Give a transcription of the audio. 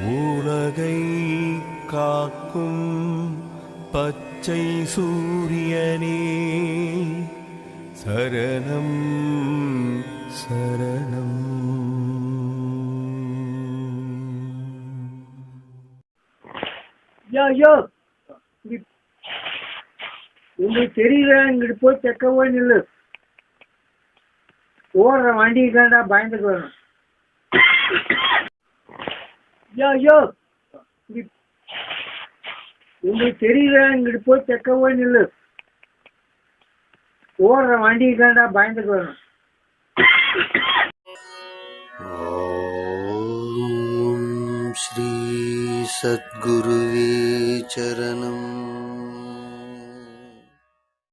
உலகை காக்கும் பச்சை சூரியனே. சரணம் சரணம். யோ யோ. உங்களுக்கு தெரியல இங்கிட்டு போய் செக்கவோ நில்லு. ஓடுற வண்டி கண்டா பயந்துக்கு வரணும். யோ யோ இங்க- உங்களுக்கு தெரியல இங்கிட்டு போய் தெக்க போய் நில்லு ஓடுற வண்டிக்காண்டா பயந்துக்கு வரணும் ॐ श्री सद्गुरुवे चरणम्